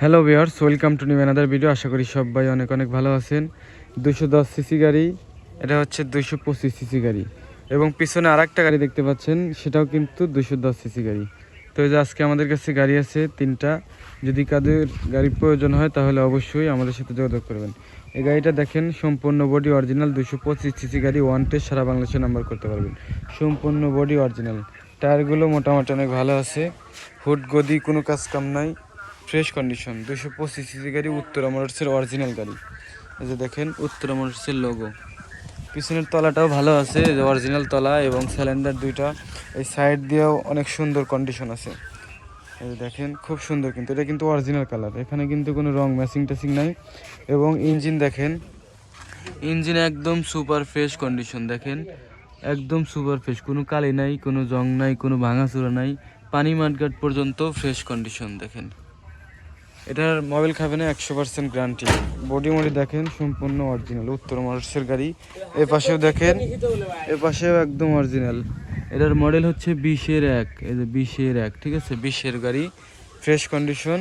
Hello viewers welcome to new another video আশা করি সব সবাই অনেক অনেক ভালো আছেন। দুশো দশ সিসি গাড়ি, এটা হচ্ছে দুশো পঁচিশ সিসি গাড়ি। এবং পিছনে আর একটা গাড়ি দেখতে পাচ্ছেন, সেটাও কিন্তু দুশো দশ সিসি গাড়ি। তো এই যে আজকে আমাদের কাছে গাড়ি আছে তিনটা। যদি কাদের গাড়ির প্রয়োজন হয়, তাহলে অবশ্যই আমাদের সাথে যোগাযোগ করবেন। এই গাড়িটা দেখেন, সম্পূর্ণ বডি অরিজিনাল দুশো পঁচিশ সিসি গাড়ি ওয়ান টেস্ট সারা বাংলাদেশে নাম্বার করতে পারবেন। সম্পূর্ণ বডি অরিজিনাল টায়ারগুলো মোটামুটি অনেক ভালো আছে। হুড গদি কোনো কাজ কাম নাই। ফ্রেশ কন্ডিশন দুশো পঁচিশ সিসি গাড়ি, উত্তরা মোটরসের অরিজিনাল গাড়ি। এই যে দেখেন, উত্তরা মোটরসের লোগো পিছনের তলাটাও ভালো আছে অরিজিনাল তলা এবং সিলিন্ডার দুইটা। এই সাইড দিয়েও অনেক সুন্দর কন্ডিশন আছে। এই যে দেখেন, খুব সুন্দর কিন্তু। এটা কিন্তু অরিজিনাল কালার এখানে কিন্তু কোনো রং ম্যাচিং ট্যাচিং নাই। এবং ইঞ্জিন দেখেন ইঞ্জিন একদম সুপার ফ্রেশ কন্ডিশন দেখেন, একদম সুপার ফ্রেশ কোনো কালি নাই, কোনো জং নাই, কোনো ভাঙাচোরা নাই। পানি মাঠঘাট পর্যন্ত ফ্রেশ কন্ডিশন দেখেন। এটার মোবাইল খাবে না একশো পার্সেন্ট গ্যারান্টি বডি মডি দেখেন, সম্পূর্ণ অরিজিনাল উত্তর মহারাষ্ট্রের গাড়ি। এ পাশেও দেখেন, এ পাশেও একদম অরিজিনাল এটার মডেল হচ্ছে বিশের এক। এই যে বিশের এক, ঠিক আছে? বিশের গাড়ি। ফ্রেশ কন্ডিশন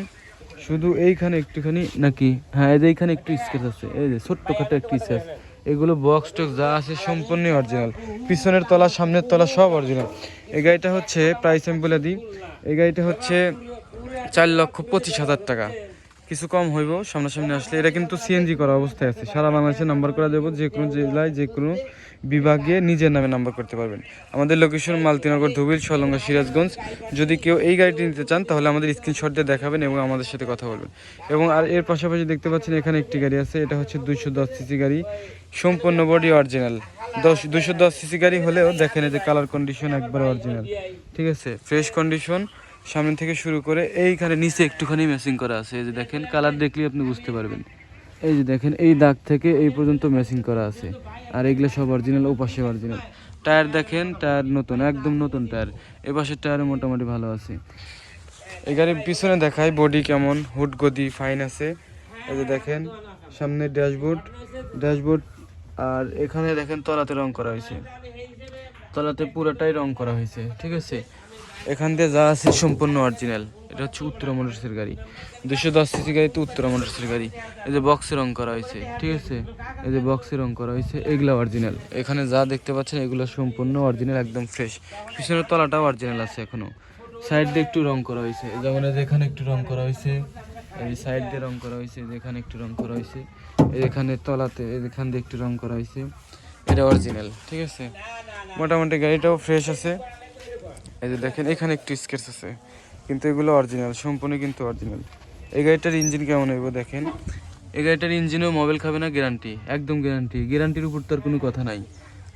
শুধু এইখানে একটুখানি নাকি? হ্যাঁ এই যে এইখানে একটু স্কেচ আছে। এই যে ছোট্টখাটো একটু স্কেচ। এগুলো বক্স টক্স যা আছে সম্পূর্ণ অরিজিনাল পিছনের তলা, সামনের তলা সব অরিজিনাল এই গাড়িটা হচ্ছে প্রাইস আমি বলে দিই। এই গাড়িটা হচ্ছে চার লক্ষ পঁচিশ হাজার টাকা। কিছু কম হইব, সামনাসামনি আসলে। এটা কিন্তু সিএনজি করা অবস্থায় আছে। সারা বাংলাদেশে নাম্বার করা যাব যে কোনো জেলায়, যে কোনো বিভাগে নিজের নামে নাম্বার করতে পারবেন। আমাদের লোকেশন মালতিনগর ধুবিল সলঙ্গা, সিরাজগঞ্জ। যদি কেউ এই গাড়িটি নিতে চান, তাহলে আমাদের স্ক্রিনশট দিয়ে দেখাবেন এবং আমাদের সাথে কথা বলবেন। এবং আর এর পাশাপাশি দেখতে পাচ্ছেন, এখানে একটি গাড়ি আছে। এটা হচ্ছে দুইশো দশ সিসি গাড়ি। সম্পূর্ণ বডি অরিজিনাল দশ দুশো দশ সিসি গাড়ি হলেও দেখেন যে কালার কন্ডিশন একবার অরিজিনাল ঠিক আছে? ফ্রেশ কন্ডিশন সামনে থেকে শুরু করে এইখানে নিচে একটুখানি ম্যাচিং করা আছে। এই যে দেখেন কালার দেখলে আপনি বুঝতে পারবেন। এই যে দেখেন, এই দাগ থেকে এই পর্যন্ত ম্যাচিং করা আছে। আর এগুলো সব অরিজিনাল ও পাশে অরিজিনাল টায়ার দেখেন, টায়ার নতুন, একদম নতুন টায়ার। এ পাশের টায়ার মোটামুটি ভালো আছে। এই গাড়ির পিছনে দেখায় বডি কেমন, হুড গদি ফাইন আছে। এই যে দেখেন, সামনে ড্যাশবোর্ড ড্যাশবোর্ড আর এখানে দেখেন তলাতে রং করা হয়েছে। তলাতে পুরোটাই রং করা হয়েছে, ঠিক আছে? এখান দিয়ে যা আছে সম্পূর্ণ অরিজিনাল এটা হচ্ছে উত্তরা মোটরসের গাড়ি। দুশো দশ সিসি গাড়ি তো উত্তরা মোটরসের গাড়ি। এই যে বক্সে রং করা হয়েছে, ঠিক আছে? এই যে বক্সে রং করা হয়েছে, এগুলো অরিজিনাল এখানে যা দেখতে পাচ্ছেন, এগুলো সম্পূর্ণ অরিজিনাল একদম ফ্রেশ পিছনের তলাটাও অরিজিনাল আছে এখনও। সাইড দিয়ে একটু রং করা হয়েছে। যেমন এখানে একটু রং করা হয়েছে, এই সাইড দিয়ে রং করা হয়েছে এখানে একটু রং করা হয়েছে এখানে তলাতে এখান দিয়ে একটু রং করা হয়েছে। এটা অরিজিনাল ঠিক আছে? মোটামুটি গাড়িটাও ফ্রেশ আছে। এই যে দেখেন, এখানে একটু স্কেচ আছে। কিন্তু এগুলো অরিজিনাল সম্পূর্ণ কিন্তু অরিজিনাল এই গাড়িটার ইঞ্জিন কেমন হইব দেখেন? এই গাড়িটার ইঞ্জিনেও মোবাইল খাবে না গ্যারান্টি একদম গ্যারান্টি গ্যারান্টির উপর তার কোনো কথা নাই।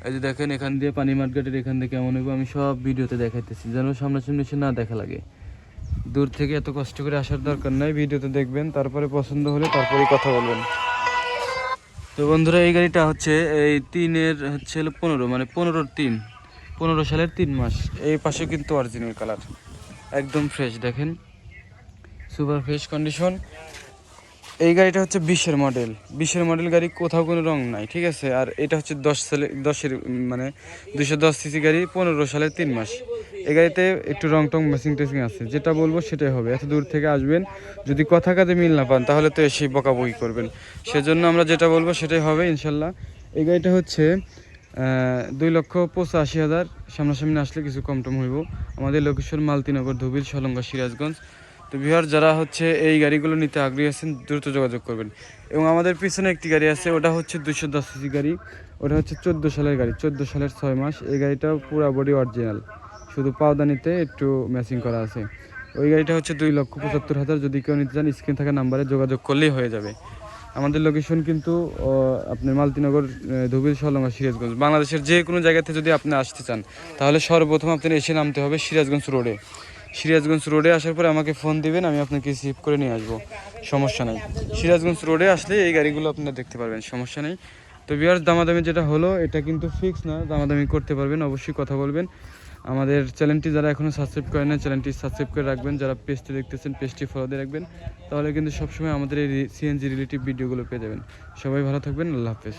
এই যে দেখেন, এখান দিয়ে পানি মার্কেটের এখান দিয়ে কেমন হইব, আমি সব ভিডিওতে দেখাইতেছি। যেন সামনাসামনি এসে না দেখা লাগে। দূর থেকে এত কষ্ট করে আসার দরকার নাই, ভিডিওতে দেখবেন, তারপরে পছন্দ হলে তারপরে কথা বলবেন। তো বন্ধুরা, এই গাড়িটা হচ্ছে এই তিনের, হচ্ছে পনেরো মানে পনেরোর তিন। পনেরো সালের তিন মাস। এই পাশে কিন্তু অরিজিনাল কালার একদম ফ্রেশ দেখেন। সুপার ফ্রেশ কন্ডিশন এই গাড়িটা হচ্ছে বিশের মডেল বিশের মডেল গাড়ি কোথাও কোনো রং নাই, ঠিক আছে? আর এটা হচ্ছে দশ সালে, দশের মানে দুশো দশ সিসি গাড়ি পনেরো সালের তিন মাস। এই গাড়িতে একটু রং টং মেসিং টেসিং আছে। যেটা বলব সেটাই হবে। এত দূর থেকে আসবেন, যদি কথা কাজে মিল না পান, তাহলে তো এসেই বকাবকি করবেন। সেজন্য আমরা যেটা বলব সেটাই হবে, ইনশাল্লাহ। এই গাড়িটা হচ্ছে দুই লক্ষ পঁচাশি হাজার সামনাসামনি আসলে কিছু কম টম হইব। আমাদের লোকেশন মালতিনগর ধুবিল সলঙ্গা সিরাজগঞ্জ। তো বিহার যারা হচ্ছে এই গাড়িগুলো নিতে আগ্রহী আছেন, দ্রুত যোগাযোগ করবেন। এবং আমাদের পিছনে একটি গাড়ি আছে, ওটা হচ্ছে দুশো দশ সিসি গাড়ি। ওটা হচ্ছে চোদ্দ সালের গাড়ি, চোদ্দ সালের ছয় মাস। এই গাড়িটাও পুরা বডি অরিজিনাল শুধু পাওদানিতে একটু ম্যাচিং করা আছে। ওই গাড়িটা হচ্ছে দুই লক্ষ পঁচাত্তর হাজার। যদি কেউ নিতে চান স্ক্রিন থাকা নাম্বারে যোগাযোগ করলেই হয়ে যাবে। আমাদের লোকেশন কিন্তু আপনার মালতিনগর ধুবিল সলঙ্গা সিরাজগঞ্জ। বাংলাদেশের যে কোনো জায়গাতে যদি আপনি আসতে চান, তাহলে সর্বপ্রথম আপনার এসে নামতে হবে সিরাজগঞ্জ রোডে। সিরাজগঞ্জ রোডে আসার পরে আমাকে ফোন দিবেন, আমি আপনাকে রিসিভ করে নিয়ে আসব। সমস্যা নেই। সিরাজগঞ্জ রোডে আসলে এই গাড়িগুলো আপনারা দেখতে পারবেন, সমস্যা নেই। তো বিয়ার্স দামাদামি যেটা হলো, এটা কিন্তু ফিক্স না। দামাদামি করতে পারবেন, অবশ্যই কথা বলবেন। আমাদের চ্যানেলটি যারা এখনও সাবস্ক্রাইব করে না চ্যানেলটি সাবস্ক্রাইব করে রাখবেন। যারা পেজটি দেখতেছেন, পেজটি ফলো দিয়ে রাখবেন। তাহলে কিন্তু সবসময় আমাদের এই সিএনজি রিলেটিভ ভিডিওগুলো পেয়ে যাবেন। সবাই ভালো থাকবেন, আল্লাহ হাফেজ।